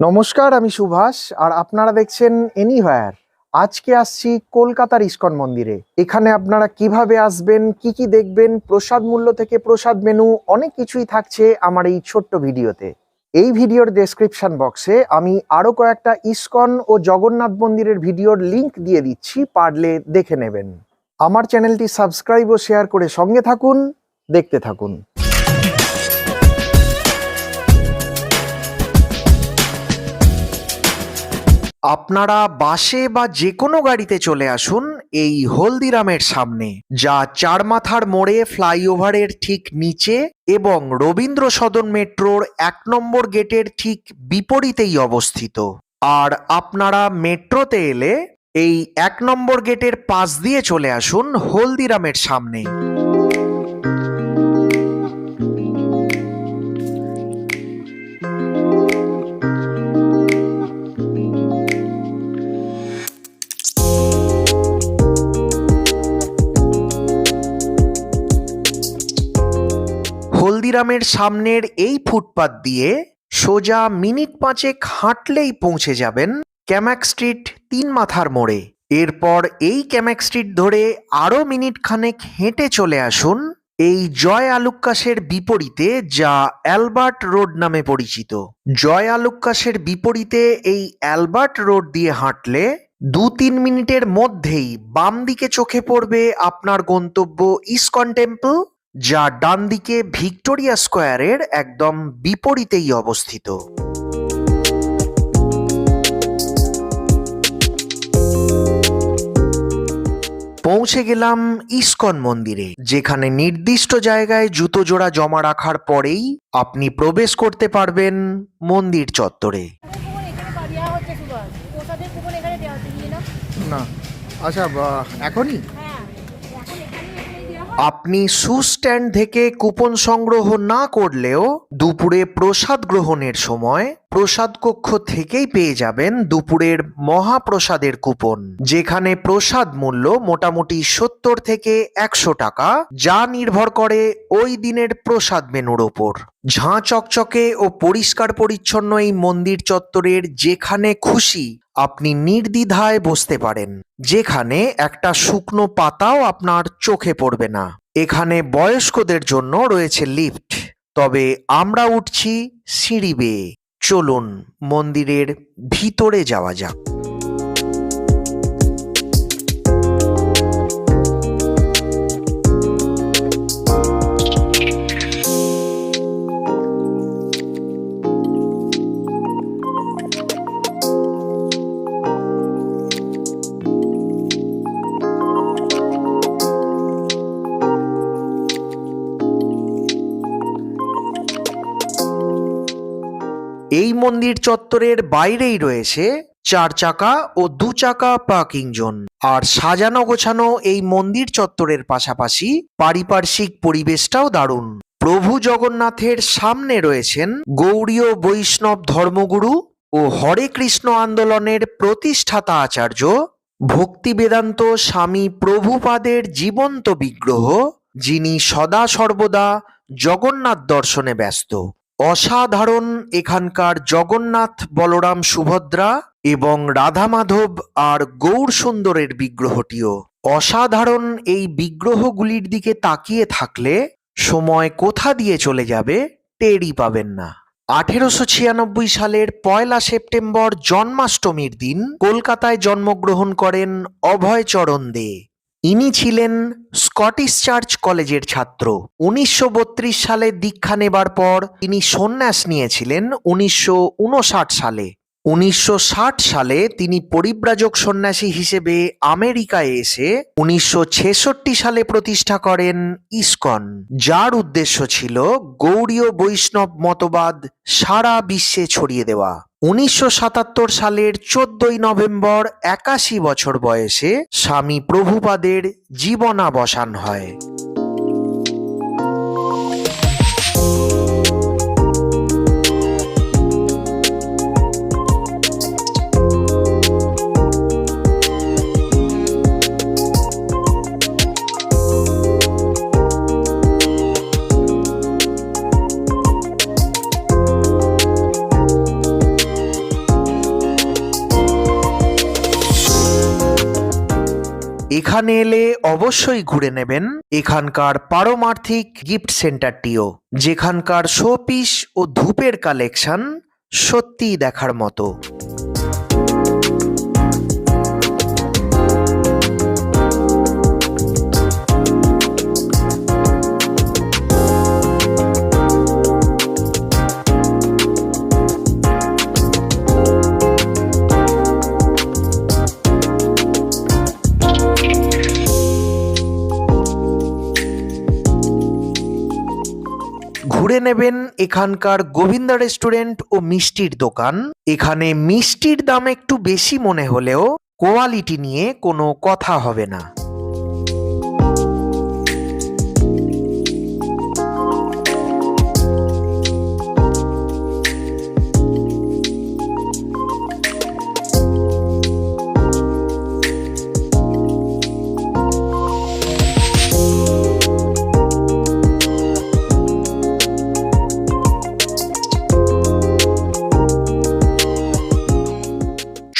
নমস্কার, আমি সুভাষ, আর আপনারা দেখছেন এনিহোয়ার আজকে আসছি কলকাতার ইস্কন মন্দিরে। এখানে আপনারা কীভাবে আসবেন, কি কি দেখবেন, প্রসাদ মূল্য থেকে প্রসাদ মেনু অনেক কিছুই থাকছে আমার এই ছোট্ট ভিডিওতে। এই ভিডিওর ডেসক্রিপশন বক্সে আমি আরও কয়েকটা ইস্কন ও জগন্নাথ মন্দিরের ভিডিওর লিংক দিয়ে দিচ্ছি, পারলে দেখে নেবেন। আমার চ্যানেলটি সাবস্ক্রাইব ও শেয়ার করে সঙ্গে থাকুন, দেখতে থাকুন। আপনারা বাসে বা যে কোনো গাড়িতে চলে আসুন এই হলদিরামের সামনে, যা চার মাথার মোড়ে ফ্লাইওভারের ঠিক নিচে এবং রবীন্দ্র সদন মেট্রোর এক নম্বর গেটের ঠিক বিপরীতেই অবস্থিত। আর আপনারা মেট্রোতে এলে এই এক নম্বর গেটের পাশ দিয়ে চলে আসুন হলদিরামের সামনে। হলদিরামের সামনের এই ফুটপাত দিয়ে সোজা মিনিট পাঁচেক হাঁটলেই পৌঁছে যাবেন ক্যামাক স্ট্রিট তিন মাথার মোড়ে। এরপর এই ক্যামাক স্ট্রিট ধরে আরও মিনিট খানেক হেঁটে চলে আসুন এই জয় আলুক্কাসের বিপরীতে যা অ্যালবার্ট রোড নামে পরিচিত। জয় আলুক্কাসের বিপরীতে এই অ্যালবার্ট রোড দিয়ে হাঁটলে দু তিন মিনিটের মধ্যেই বাম দিকে চোখে পড়বে আপনার গন্তব্য ইসকন টেম্পল। যা ডান দিকে ভিক্টোরিয়া স্কোয়ারের একদম বিপরীতেই অবস্থিত। পৌঁছে গেলাম ইস্কন মন্দিরে যেখানে নির্দিষ্ট জায়গায় জুতো জোড়া জমা রাখার পরেই আপনি প্রবেশ করতে পারবেন মন্দির চত্বরে। কুপন এখানে পা- আপনি সু স্ট্যান্ড থেকে কুপন সংগ্রহ না করলেও দুপুরে প্রসাদ গ্রহণের সময় প্রসাদ কক্ষ থেকেই পেয়ে যাবেন দুপুরের মহাপ্রসাদের কুপন, যেখানে প্রসাদ মূল্য মোটামুটি সত্তর থেকে একশো টাকা, যা নির্ভর করে ওই দিনের প্রসাদ মেনুর ওপর। ঝাঁ চকচকে ও পরিষ্কার পরিচ্ছন্ন এই মন্দির চত্বরের যেখানে খুশি আপনি নির্দ্বিধায় বসতে পারেন, যেখানে একটা শুকনো পাতাও আপনার চোখে পড়বে না। এখানে বয়স্কদের জন্য রয়েছে লিফট। তবে আমরা উঠছি সিঁড়ি বেয়ে। চলুন, মন্দিরের ভিতরে যাওয়া যাক। এই মন্দির চত্বরের বাইরেই রয়েছে চার চাকা ও দু চাকা পার্কিং জোন। আর সাজানো গোছানো এই মন্দির চত্বরের পাশাপাশি পারিপার্শ্বিক পরিবেশটাও দারুণ। প্রভু জগন্নাথের সামনে রয়েছেন গৌড়ীয় বৈষ্ণব ধর্মগুরু ও হরে কৃষ্ণ আন্দোলনের প্রতিষ্ঠাতা আচার্য ভক্তি বেদান্ত স্বামী প্রভুপাদের জীবন্ত বিগ্রহ, যিনি সদা সর্বদা জগন্নাথ দর্শনে ব্যস্ত। অসাধারণ এখানকার জগন্নাথ বলরাম সুভদ্রা এবং রাধা মাধব আর গৌর সুন্দরের বিগ্রহটিও। অসাধারণ এই বিগ্রহগুলির দিকে তাকিয়ে থাকলে সময় কোথা দিয়ে চলে যাবে টেরই পাবেন না। আঠেরোশো ছিয়ানব্বই সালের পয়লা সেপ্টেম্বর জন্মাষ্টমীর দিন কলকাতায় জন্মগ্রহণ করেন অভয়চরণ দে। ইনি ছিলেন স্কটিশ চার্চ কলেজের ছাত্র। উনিশশো বত্রিশ সালে দীক্ষা নেবার পর তিনি সন্ন্যাস নিয়েছিলেন উনিশশো উনষাট সালে। উনিশশো ষাট সালে তিনি পরিব্রাজক সন্ন্যাসী হিসেবে আমেরিকায় এসে উনিশশো ছেষট্টি সালে প্রতিষ্ঠা করেন ইসকন, যার উদ্দেশ্য ছিল গৌড়ীয় বৈষ্ণব মতবাদ সারা বিশ্বে ছড়িয়ে দেওয়া। উনিশশো সাতাত্তর সালের চোদ্দই নভেম্বর একাশি বছর বয়সে স্বামী প্রভুপাদের জীবনাবসান হয়। এখানে এলে অবশ্যই ঘুরে নেবেন এখানকার পারমার্থিক গিফট সেন্টারটিও, যেখানকার শোপিস ও ধূপের কালেকশন সত্যিই দেখার মতো। নেবেন এখানকার গোবিন্দা রেস্টুরেন্ট ও মিষ্টির দোকান। এখানে মিষ্টির দাম একটু বেশি মনে হলেও কোয়ালিটি নিয়ে কোনো কথা হবে না।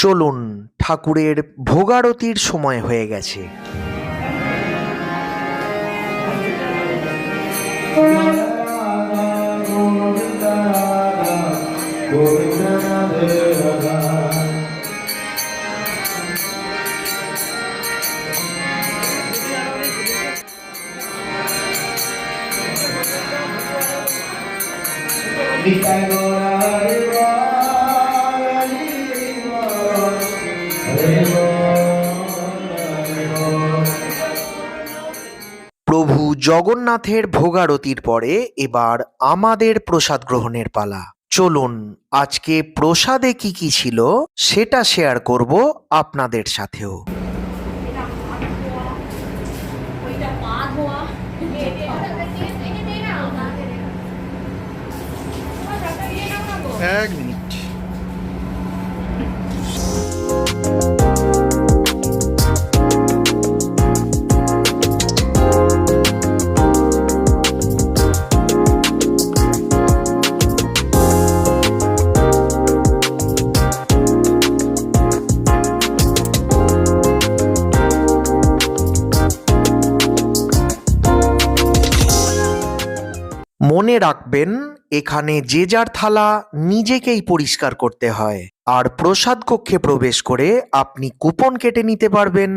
চলুন ঠাকুরের ভোগারতির সময় হয়ে গেছে। প্রভু জগন্নাথের ভোগারতির পরে এবার আমাদের প্রসাদ গ্রহণের পালা। চলুন আজকে প্রসাদে কি কি ছিল সেটা শেয়ার করব আপনাদের সাথেও। এক মনে রাখবেন, এখানে যে যার থালা নিজেকেই পরিষ্কার করতে হয়। আর প্রসাদ কক্ষে প্রবেশ করে আপনি কুপন কেটে নিতে পারবেন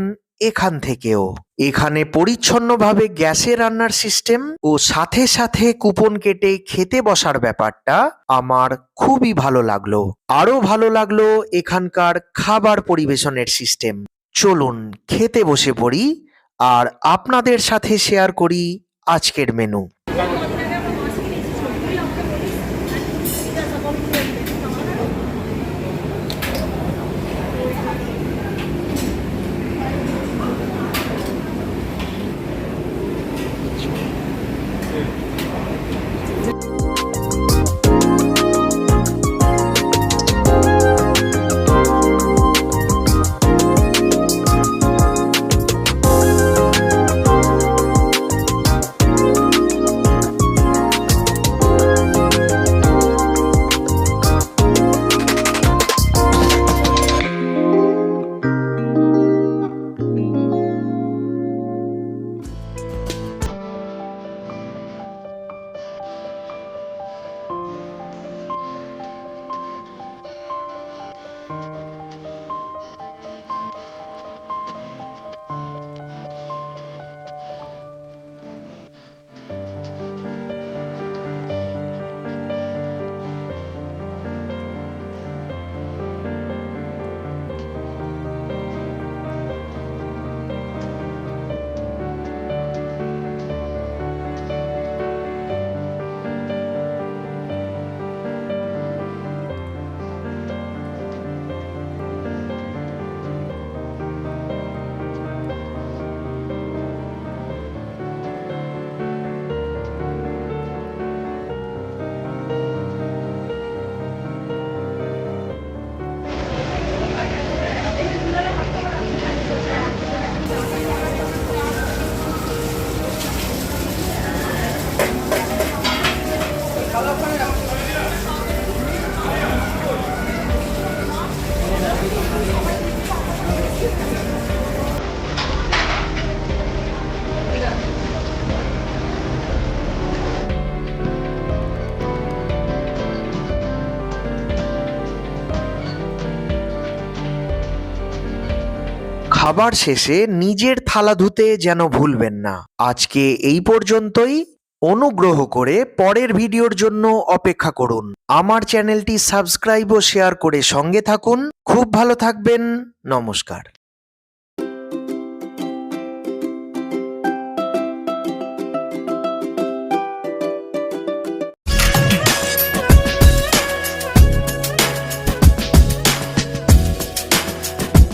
এখান থেকেও। এখানে পরিচ্ছন্নভাবে গ্যাসে রান্নার সিস্টেম ও সাথে সাথে কুপন কেটে খেতে বসার ব্যাপারটা আমার খুবই ভালো লাগল। আরও ভালো লাগল এখানকার খাবার পরিবেশনের সিস্টেম। চলুন খেতে বসে পড়ি, আর আপনাদের সাথে শেয়ার করি আজকের মেনু। খাবার শেষে নিজের থালা ধুতে যেন ভুলবেন না। আজকে এই পর্যন্তই। অনুগ্রহ করে পরের ভিডিওর জন্য অপেক্ষা করুন। আমার চ্যানেলটি সাবস্ক্রাইব ও শেয়ার করে সঙ্গে থাকুন। খুব ভালো থাকবেন। নমস্কার।